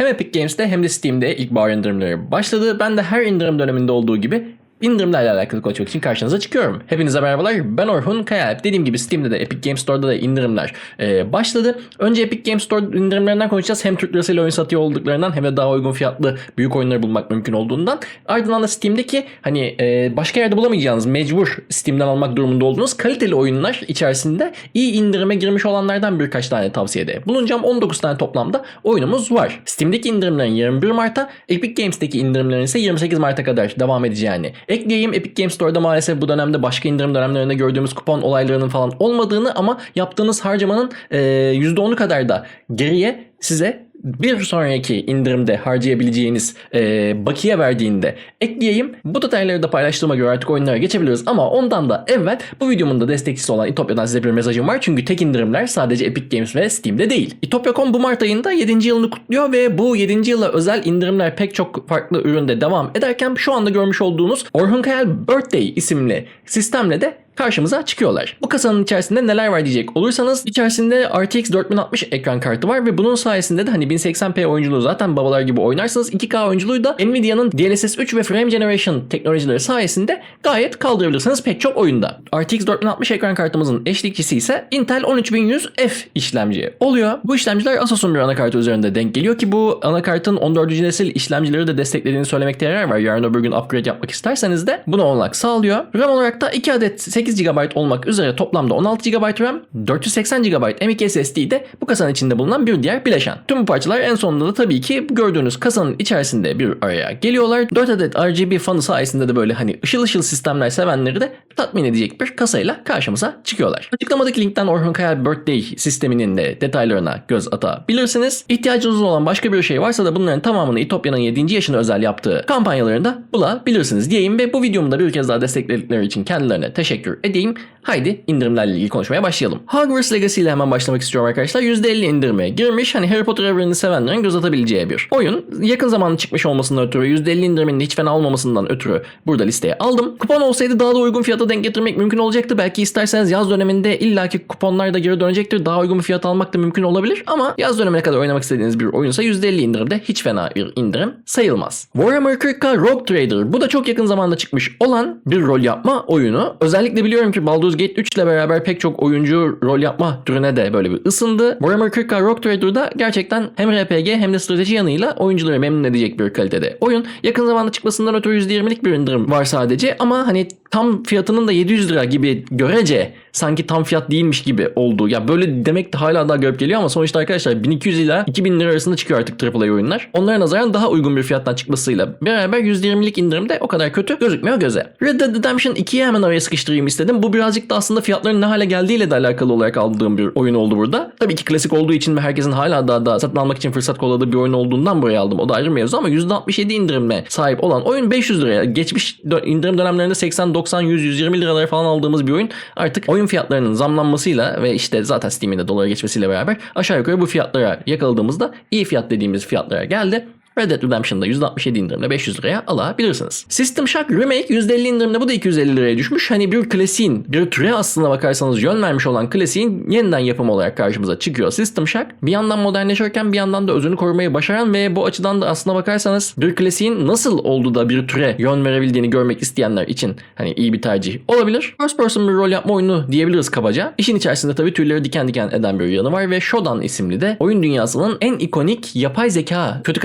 Hem Epic Games'te hem de Steam'de ilkbahar indirimleri başladı. Ben de her indirim döneminde olduğu gibi indirimlerle alakalı konuşmak için karşınıza çıkıyorum. Hepinize merhabalar. Ben Orhun Kayalp. Dediğim gibi Steam'de de Epic Games Store'da da indirimler e, başladı. Önce Epic Games Store indirimlerinden konuşacağız. Hem Türk lirasıyla oyun satıyor olduklarından hem de daha uygun fiyatlı büyük oyunları bulmak mümkün olduğundan. Ardından da Steam'deki hani e, başka yerde bulamayacağınız mecbur Steam'den almak durumunda olduğunuz kaliteli oyunlar içerisinde iyi indirime girmiş olanlardan birkaç tane tavsiyede bulunacağım. 19 tane toplamda oyunumuz var. Steam'deki indirimlerin 21 Mart'a, Epic Games'teki indirimlerin ise 28 Mart'a kadar devam edeceğini ekleyeyim. Epic Games Store'da maalesef bu dönemde başka indirim dönemlerinde gördüğümüz kupon olaylarının falan olmadığını ama yaptığınız harcamanın e, %10'u kadar da geriye size bir sonraki indirimde harcayabileceğiniz e, bakiye verdiğinde ekleyeyim. Bu detayları da paylaştığıma göre artık oyunlara geçebiliriz ama ondan da evvel bu videomun da destekçisi olan İtopya'dan size bir mesajım var. Çünkü tek indirimler sadece Epic Games ve Steam'de değil. İtopya.com bu Mart ayında 7. yılını kutluyor ve bu 7. yıla özel indirimler pek çok farklı üründe devam ederken şu anda görmüş olduğunuz Orhun Kayal Birthday isimli sistemle de karşımıza çıkıyorlar. Bu kasanın içerisinde neler var diyecek olursanız içerisinde RTX 4060 ekran kartı var ve bunun sayesinde de hani 1080p oyunculuğu zaten babalar gibi oynarsınız. 2K oyunculuğu da Nvidia'nın DLSS 3 ve Frame Generation teknolojileri sayesinde gayet kaldırabilirsiniz pek çok oyunda. RTX 4060 ekran kartımızın eşlikçisi ise Intel 13100F işlemci oluyor. Bu işlemciler Asus'un bir anakartı üzerinde denk geliyor ki bu anakartın 14. nesil işlemcileri de desteklediğini söylemekte yarar var. Yarın öbür gün upgrade yapmak isterseniz de bunu olanak sağlıyor. RAM olarak da 2 adet 8 GB olmak üzere toplamda 16 GB RAM, 480 GB M.2 SSD de bu kasanın içinde bulunan bir diğer bileşen. Tüm bu parçalar en sonunda da tabii ki gördüğünüz kasanın içerisinde bir araya geliyorlar. 4 adet RGB fanı sayesinde de böyle hani ışıl ışıl sistemler sevenleri de tatmin edecek bir kasayla karşımıza çıkıyorlar. Açıklamadaki linkten Orhun Kayal Birthday sisteminin de detaylarına göz atabilirsiniz. İhtiyacınız olan başka bir şey varsa da bunların tamamını İtopya'nın 7. yaşına özel yaptığı kampanyalarında bulabilirsiniz diyeyim ve bu videomu da bir kez daha destekledikleri için kendilerine teşekkür edeyim. Haydi indirimlerle ilgili konuşmaya başlayalım. Hogwarts Legacy ile hemen başlamak istiyorum arkadaşlar. %50 indirime girmiş. Hani Harry Potter evrenini sevenlerin göz atabileceği bir oyun. Yakın zamanda çıkmış olmasından ötürü %50 indiriminin hiç fena olmamasından ötürü burada listeye aldım. Kupon olsaydı daha da uygun fiyata denk getirmek mümkün olacaktı. Belki isterseniz yaz döneminde illaki kuponlar da geri dönecektir. Daha uygun bir fiyat almak da mümkün olabilir. Ama yaz dönemine kadar oynamak istediğiniz bir oyunsa %50 indirimde hiç fena bir indirim sayılmaz. Warhammer 40k Rogue Trader. Bu da çok yakın zamanda çıkmış olan bir rol yapma oyunu. Özellikle biliyorum ki Baldur's Gate 3 ile beraber pek çok oyuncu rol yapma türüne de böyle bir ısındı. Warhammer 40k Rogue Trader'da gerçekten hem RPG hem de strateji yanıyla oyuncuları memnun edecek bir kalitede oyun. Yakın zamanda çıkmasından ötürü %20'lik bir indirim var sadece ama hani tam fiyatının da 700 lira gibi görece sanki tam fiyat değilmiş gibi oldu. Ya böyle demek de hala daha garip geliyor ama sonuçta arkadaşlar 1200 ila 2000 lira arasında çıkıyor artık AAA oyunlar. Onlara nazaran daha uygun bir fiyattan çıkmasıyla beraber %20'lik indirimde o kadar kötü gözükmüyor göze. Red Dead Redemption 2'yi hemen araya sıkıştırayım istedim. Bu birazcık da aslında fiyatların ne hale geldiğiyle de alakalı olarak aldığım bir oyun oldu burada. Tabii ki klasik olduğu için ve herkesin hala daha da satın almak için fırsat kolladığı bir oyun olduğundan buraya aldım. O da ayrı mevzu ama %67 indirime sahip olan oyun 500 liraya. Geçmiş indirim dönemlerinde 80, 90, 100, 120 liralara falan aldığımız bir oyun artık oyun fiyatlarının zamlanmasıyla ve işte zaten Steam'in de dolara geçmesiyle beraber aşağı yukarı bu fiyatlara yakaladığımızda iyi fiyat dediğimiz fiyatlara geldi. Red Dead Redemption'da %67 indirimle 500 liraya alabilirsiniz. System Shock Remake %50 indirimle bu da 250 liraya düşmüş. Hani bir klasiğin, bir türe aslına bakarsanız yön vermiş olan klasiğin yeniden yapım olarak karşımıza çıkıyor System Shock. Bir yandan modernleşirken bir yandan da özünü korumayı başaran ve bu açıdan da aslına bakarsanız bir klasiğin nasıl oldu da bir türe yön verebildiğini görmek isteyenler için hani iyi bir tercih olabilir. First person bir rol yapma oyunu diyebiliriz kabaca. İşin içerisinde tabii tüyleri diken diken eden bir yanı var ve Shodan isimli de oyun dünyasının en ikonik yapay zeka kötü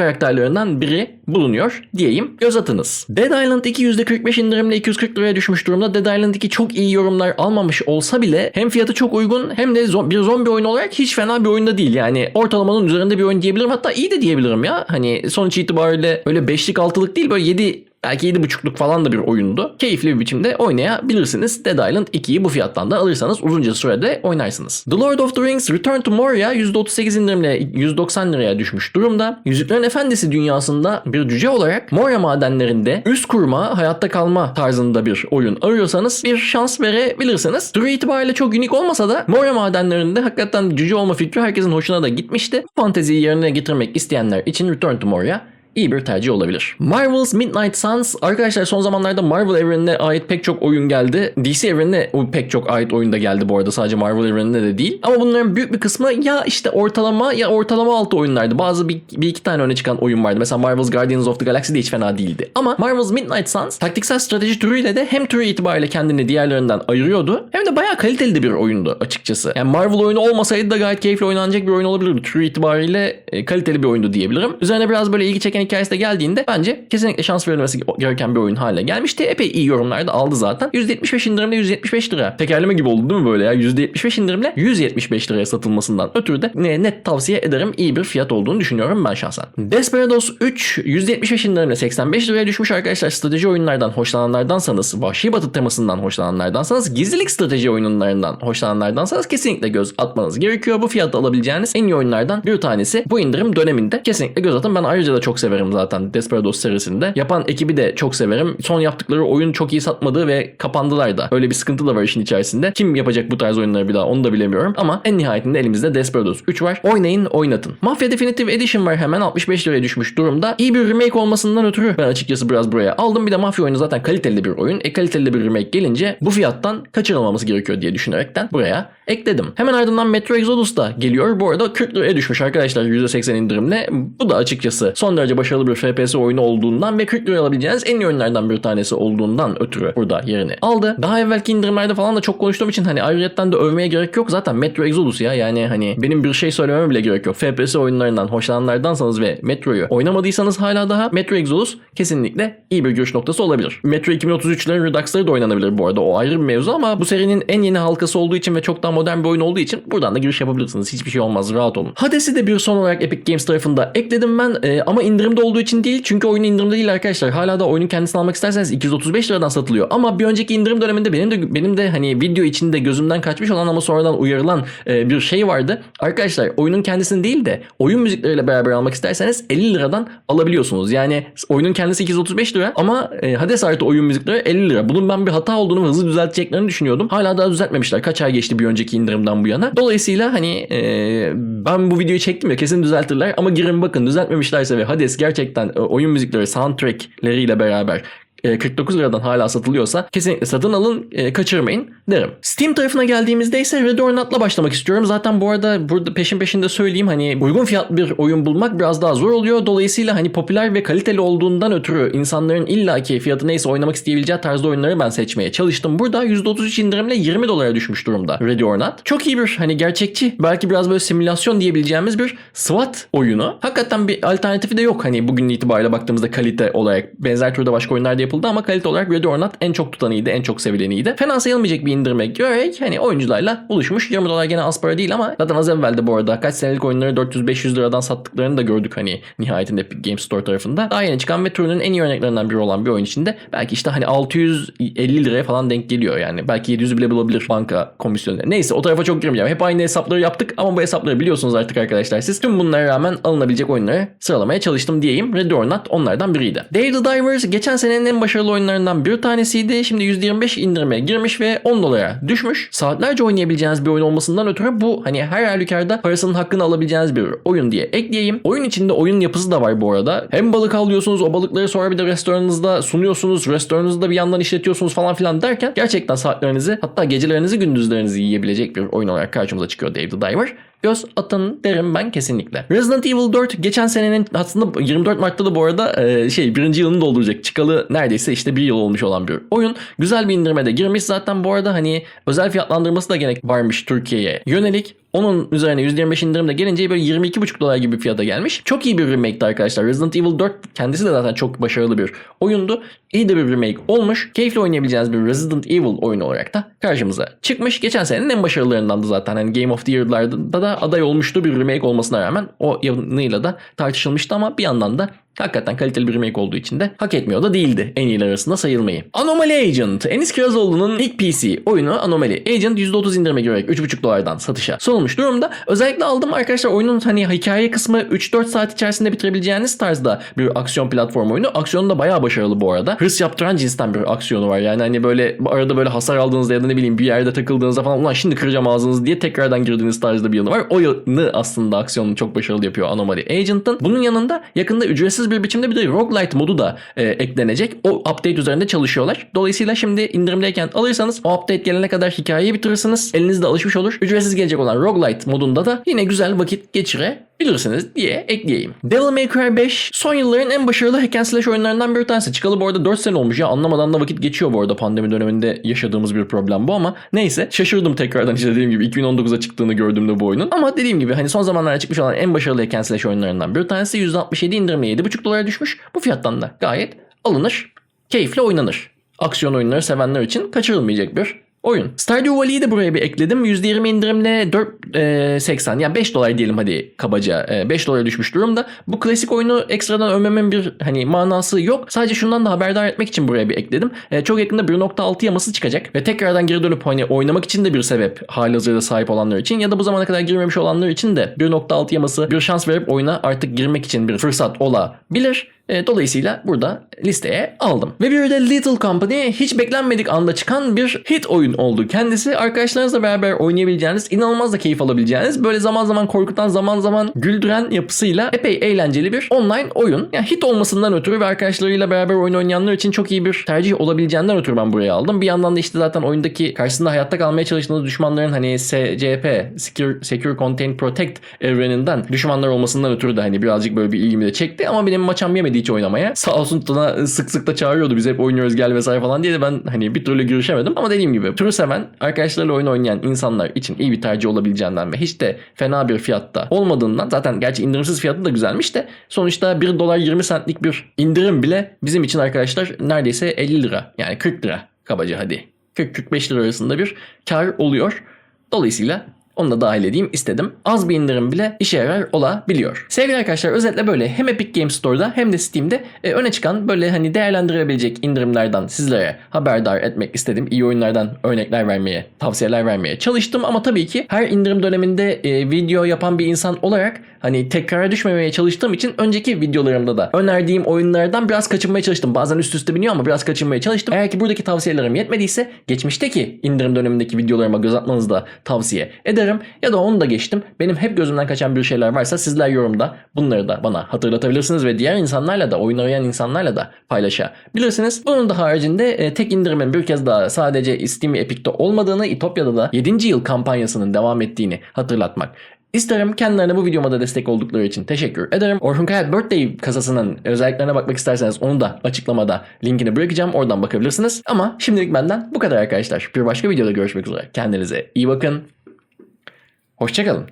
karakterlerinden biri bulunuyor diyeyim. Göz atınız. Dead Island 2 %45 indirimle 240 liraya düşmüş durumda. Dead Island 2 çok iyi yorumlar almamış olsa bile hem fiyatı çok uygun hem de bir zombi oyun olarak hiç fena bir oyunda değil. Yani ortalamanın üzerinde bir oyun diyebilirim. Hatta iyi de diyebilirim ya. Hani sonuç itibariyle öyle 5'lik 6'lık değil böyle 7 belki 7.5'luk falan da bir oyundu. Keyifli bir biçimde oynayabilirsiniz. Dead Island 2'yi bu fiyattan da alırsanız uzunca sürede oynarsınız. The Lord of the Rings Return to Moria %38 indirimle 190 liraya düşmüş durumda. Yüzüklerin Efendisi dünyasında bir cüce olarak Moria madenlerinde üst kurma, hayatta kalma tarzında bir oyun arıyorsanız bir şans verebilirsiniz. Türü itibariyle çok unik olmasa da Moria madenlerinde hakikaten cüce olma fikri herkesin hoşuna da gitmişti. Fanteziyi yerine getirmek isteyenler için Return to Moria iyi bir tercih olabilir. Marvel's Midnight Suns arkadaşlar son zamanlarda Marvel evrenine ait pek çok oyun geldi. DC evrenine pek çok ait oyun da geldi bu arada sadece Marvel evrenine de değil. Ama bunların büyük bir kısmı ya işte ortalama ya ortalama altı oyunlardı. Bazı bir, bir iki tane öne çıkan oyun vardı. Mesela Marvel's Guardians of the Galaxy de hiç fena değildi. Ama Marvel's Midnight Suns taktiksel strateji türüyle de hem türü itibariyle kendini diğerlerinden ayırıyordu hem de bayağı kaliteli de bir oyundu açıkçası. Yani Marvel oyunu olmasaydı da gayet keyifli oynanacak bir oyun olabilirdi. Türü itibariyle e, kaliteli bir oyundu diyebilirim. Üzerine biraz böyle ilgi çeken hikayesi de geldiğinde bence kesinlikle şans verilmesi gereken bir oyun haline gelmişti. Epey iyi yorumlar da aldı zaten. %75 indirimle 175 lira. Tekerleme gibi oldu değil mi böyle ya? %75 indirimle 175 liraya satılmasından ötürü de ne- net tavsiye ederim. İyi bir fiyat olduğunu düşünüyorum ben şahsen. Desperados 3 %75 indirimle 85 liraya düşmüş arkadaşlar. Strateji oyunlardan hoşlananlardansanız, Vahşi Batı temasından hoşlananlardansanız, gizlilik strateji oyunlarından hoşlananlardansanız kesinlikle göz atmanız gerekiyor. Bu fiyatta alabileceğiniz en iyi oyunlardan bir tanesi. Bu indirim döneminde kesinlikle göz atın. Ben ayrıca da çok severim zaten Desperados serisinde. Yapan ekibi de çok severim. Son yaptıkları oyun çok iyi satmadı ve kapandılar da. Öyle bir sıkıntı da var işin içerisinde. Kim yapacak bu tarz oyunları bir daha onu da bilemiyorum. Ama en nihayetinde elimizde Desperados 3 var. Oynayın oynatın. Mafia Definitive Edition var hemen 65 liraya düşmüş durumda. İyi bir remake olmasından ötürü ben açıkçası biraz buraya aldım. Bir de Mafya oyunu zaten kaliteli bir oyun. E kaliteli bir remake gelince bu fiyattan kaçırılmaması gerekiyor diye düşünerekten buraya ekledim. Hemen ardından Metro Exodus da geliyor. Bu arada 40 liraya düşmüş arkadaşlar %80 indirimle. Bu da açıkçası son derece başarılı bir FPS oyunu olduğundan ve 40 liraya alabileceğiniz en iyi oyunlardan bir tanesi olduğundan ötürü burada yerini aldı. Daha evvelki indirimlerde falan da çok konuştuğum için hani ayrıyetten de övmeye gerek yok. Zaten Metro Exodus ya yani hani benim bir şey söylememe bile gerek yok. FPS oyunlarından hoşlananlardansanız ve Metro'yu oynamadıysanız hala daha Metro Exodus kesinlikle iyi bir görüş noktası olabilir. Metro 2033'lerin Redux'ları da oynanabilir bu arada. O ayrı bir mevzu ama bu serinin en yeni halkası olduğu için ve çok daha modern bir oyun olduğu için buradan da giriş yapabilirsiniz. Hiçbir şey olmaz. Rahat olun. Hades'i de bir son olarak Epic Games tarafında ekledim ben Ee, ama indirimde olduğu için değil. Çünkü oyun indirimde değil arkadaşlar. Hala da oyunun kendisini almak isterseniz 235 liradan satılıyor. Ama bir önceki indirim döneminde benim de benim de hani video içinde gözümden kaçmış olan ama sonradan uyarılan e, bir şey vardı. Arkadaşlar oyunun kendisini değil de oyun müzikleriyle beraber almak isterseniz 50 liradan alabiliyorsunuz. Yani oyunun kendisi 235 lira ama e, Hades artı oyun müzikleri 50 lira. Bunun ben bir hata olduğunu hızlı düzelteceklerini düşünüyordum. Hala daha düzeltmemişler. Kaç ay geçti bir önceki indirimden bu yana. Dolayısıyla hani e, ben bu videoyu çektim ya kesin düzeltirler ama girin bakın düzeltmemişlerse ve Hades gerçekten e, oyun müzikleri soundtrackleriyle beraber 49 liradan hala satılıyorsa kesinlikle satın alın e, kaçırmayın derim. Steam tarafına geldiğimizde ise Red or Not'la başlamak istiyorum. Zaten bu arada burada peşin peşinde söyleyeyim hani uygun fiyatlı bir oyun bulmak biraz daha zor oluyor. Dolayısıyla hani popüler ve kaliteli olduğundan ötürü insanların illaki fiyatı neyse oynamak isteyebileceği tarzda oyunları ben seçmeye çalıştım. Burada %33 indirimle 20 dolara düşmüş durumda Ready or Not. Çok iyi bir hani gerçekçi belki biraz böyle simülasyon diyebileceğimiz bir SWAT oyunu. Hakikaten bir alternatifi de yok hani bugün itibariyle baktığımızda kalite olarak benzer türde başka oyunlar da yapıldı ama kalite olarak Ready or Not en çok tutanıydı, en çok sevileniydi. Fena sayılmayacak bir indirime görerek hani oyuncularla buluşmuş. 20 dolar gene az para değil ama zaten az evvel de bu arada kaç senelik oyunları 400-500 liradan sattıklarını da gördük hani nihayetinde Epic Games Store tarafında. Daha yeni çıkan ve türünün en iyi örneklerinden biri olan bir oyun içinde belki işte hani 650 liraya falan denk geliyor yani. Belki 700 bile bulabilir banka komisyonu. Neyse o tarafa çok girmeyeceğim. Hep aynı hesapları yaptık ama bu hesapları biliyorsunuz artık arkadaşlar siz. Tüm bunlara rağmen alınabilecek oyunları sıralamaya çalıştım diyeyim. Ready or onlardan biriydi. Dave the Divers geçen senenin en başarılı oyunlarından bir tanesiydi. Şimdi %25 indirime girmiş ve 10 dolara düşmüş. Saatlerce oynayabileceğiniz bir oyun olmasından ötürü bu hani her halükarda parasının hakkını alabileceğiniz bir oyun diye ekleyeyim. Oyun içinde oyun yapısı da var bu arada. Hem balık alıyorsunuz o balıkları sonra bir de restoranınızda sunuyorsunuz. Restoranınızda bir yandan işletiyorsunuz falan filan derken gerçekten saatlerinizi hatta gecelerinizi gündüzlerinizi yiyebilecek bir oyun olarak karşımıza çıkıyor Dave the Diver göz atın derim ben kesinlikle. Resident Evil 4 geçen senenin aslında 24 Mart'ta da bu arada e, şey birinci yılını dolduracak. Çıkalı neredeyse işte bir yıl olmuş olan bir oyun. Güzel bir indirime de girmiş zaten bu arada hani özel fiyatlandırması da gerek varmış Türkiye'ye yönelik. Onun üzerine %25 indirimde gelince böyle 22,5 dolar gibi fiyata gelmiş. Çok iyi bir remake'ti arkadaşlar. Resident Evil 4 kendisi de zaten çok başarılı bir oyundu. İyi de bir remake olmuş. Keyifli oynayabileceğiniz bir Resident Evil oyunu olarak da karşımıza çıkmış. Geçen senenin en başarılarından da zaten. Hani Game of the Year'larda da aday olmuştu bir remake olmasına rağmen. O yanıyla da tartışılmıştı ama bir yandan da Hakikaten kaliteli bir remake olduğu için de hak etmiyor da değildi en iyiler arasında sayılmayı. Anomaly Agent. Enis Kirazoğlu'nun ilk PC oyunu Anomaly Agent %30 indirime girerek 3,5 dolardan satışa sunulmuş durumda. Özellikle aldım arkadaşlar oyunun hani hikaye kısmı 3-4 saat içerisinde bitirebileceğiniz tarzda bir aksiyon platform oyunu. Aksiyonu da bayağı başarılı bu arada. Hırs yaptıran cinsten bir aksiyonu var. Yani hani böyle arada böyle hasar aldığınızda ya da ne bileyim bir yerde takıldığınızda falan ulan şimdi kıracağım ağzınızı diye tekrardan girdiğiniz tarzda bir yanı var. O yanı aslında aksiyonunu çok başarılı yapıyor Anomaly Agent'ın. Bunun yanında yakında ücretsiz bağımsız bir biçimde bir de roguelite modu da e, eklenecek. O update üzerinde çalışıyorlar. Dolayısıyla şimdi indirimdeyken alırsanız o update gelene kadar hikayeyi bitirirsiniz. Elinizde alışmış olur. Ücretsiz gelecek olan roguelite modunda da yine güzel vakit geçirebilirsiniz diye ekleyeyim. Devil May Cry 5 son yılların en başarılı hack and slash oyunlarından bir tanesi. Çıkalı bu arada 4 sene olmuş ya anlamadan da vakit geçiyor bu arada pandemi döneminde yaşadığımız bir problem bu ama neyse şaşırdım tekrardan işte dediğim gibi 2019'a çıktığını gördüğümde bu oyunun. Ama dediğim gibi hani son zamanlarda çıkmış olan en başarılı hack and slash oyunlarından bir tanesi %67 indirimle 7,5 dolara düşmüş. Bu fiyattan da gayet alınır, keyifle oynanır. Aksiyon oyunları sevenler için kaçırılmayacak bir oyun. Stardew Valley'i de buraya bir ekledim. %20 indirimle 4.80 yani 5 dolar diyelim hadi kabaca. E, 5 dolara düşmüş durumda. Bu klasik oyunu ekstradan övmemin bir hani manası yok. Sadece şundan da haberdar etmek için buraya bir ekledim. E, çok yakında 1.6 yaması çıkacak ve tekrardan geri dönüp hani oynamak için de bir sebep halihazırda sahip olanlar için ya da bu zamana kadar girmemiş olanlar için de 1.6 yaması bir şans verip oyuna artık girmek için bir fırsat olabilir. E, dolayısıyla burada listeye aldım. Ve bir de Little Company hiç beklenmedik anda çıkan bir hit oyun oldu. Kendisi arkadaşlarınızla beraber oynayabileceğiniz, inanılmaz da keyif alabileceğiniz, böyle zaman zaman korkutan, zaman zaman güldüren yapısıyla epey eğlenceli bir online oyun. Yani hit olmasından ötürü ve arkadaşlarıyla beraber oyun oynayanlar için çok iyi bir tercih olabileceğinden ötürü ben buraya aldım. Bir yandan da işte zaten oyundaki karşısında hayatta kalmaya çalıştığınız düşmanların hani SCP, Secure, Secure Contain Protect evreninden düşmanlar olmasından ötürü de hani birazcık böyle bir ilgimi de çekti ama benim maçam yemedi hiç oynamaya. Sağ olsun Tuna sık sık da çağırıyordu biz hep oynuyoruz gel vesaire falan diye de ben hani bir türlü girişemedim ama dediğim gibi türü seven arkadaşlarıyla oyun oynayan insanlar için iyi bir tercih olabileceğinden ve hiç de fena bir fiyatta olmadığından zaten gerçi indirimsiz fiyatı da güzelmiş de sonuçta 1 dolar 20 centlik bir indirim bile bizim için arkadaşlar neredeyse 50 lira yani 40 lira kabaca hadi 40-45 lira arasında bir kar oluyor. Dolayısıyla onu da dahil edeyim istedim. Az bir indirim bile işe yarar olabiliyor. Sevgili arkadaşlar özetle böyle hem Epic Games Store'da hem de Steam'de e, öne çıkan böyle hani değerlendirebilecek indirimlerden sizlere haberdar etmek istedim. İyi oyunlardan örnekler vermeye, tavsiyeler vermeye çalıştım ama tabii ki her indirim döneminde e, video yapan bir insan olarak hani tekrara düşmemeye çalıştığım için önceki videolarımda da önerdiğim oyunlardan biraz kaçınmaya çalıştım. Bazen üst üste biniyor ama biraz kaçınmaya çalıştım. Eğer ki buradaki tavsiyelerim yetmediyse geçmişteki indirim dönemindeki videolarıma göz atmanızı da tavsiye ederim. Ya da onu da geçtim. Benim hep gözümden kaçan bir şeyler varsa sizler yorumda bunları da bana hatırlatabilirsiniz ve diğer insanlarla da oyun arayan insanlarla da paylaşabilirsiniz. Bunun da haricinde e, tek indirimin bir kez daha sadece Steam Epic'te olmadığını, İtopya'da da 7. yıl kampanyasının devam ettiğini hatırlatmak İsterim kendilerine bu videoma da destek oldukları için teşekkür ederim. Orhun Kayat Birthday kasasının özelliklerine bakmak isterseniz onu da açıklamada linkini bırakacağım. Oradan bakabilirsiniz. Ama şimdilik benden bu kadar arkadaşlar. Bir başka videoda görüşmek üzere. Kendinize iyi bakın. Hoşçakalın.